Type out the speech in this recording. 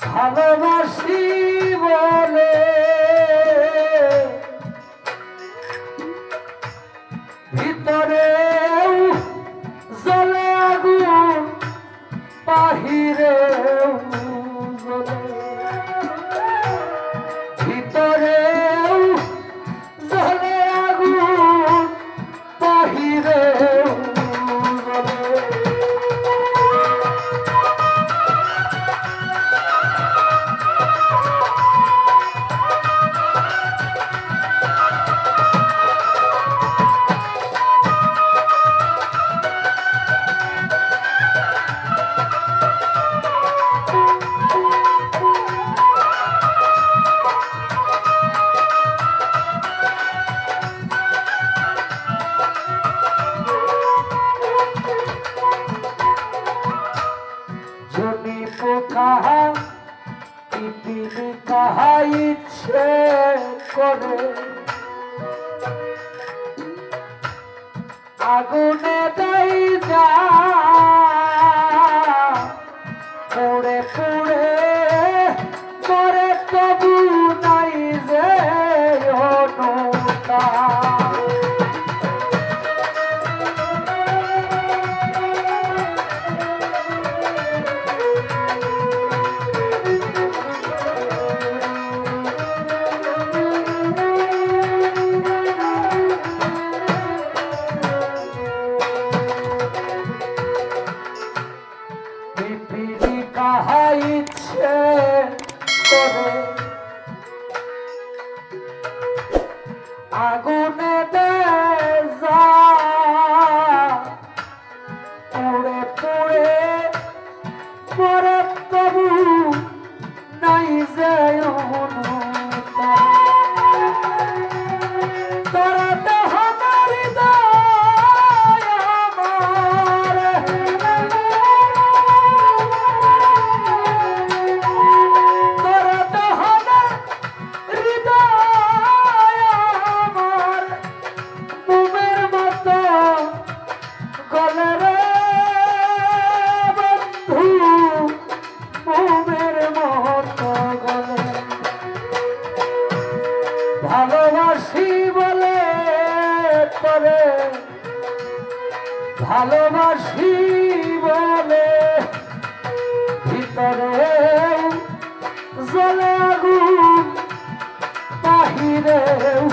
ভালোবাসি বলে। ভিতরে জলে আগুন বাহিরে ভিতরে জলে আগুন বাহিরে পোকা পিপিলি কাহা ইচ্ছে করে। আগুনে দেই যা, পুড়ে পুড়ে মরে তবু নাই যে অনুতাপ পিপিলি কাহা ইচ্ছে করে আগুনে দে যা পুড়ে পুড়ে মরে তবু নাই যে অনুতাপ। তোরা ভালোবাসি বলে ভিতরে জলে আগুন বাহিরেও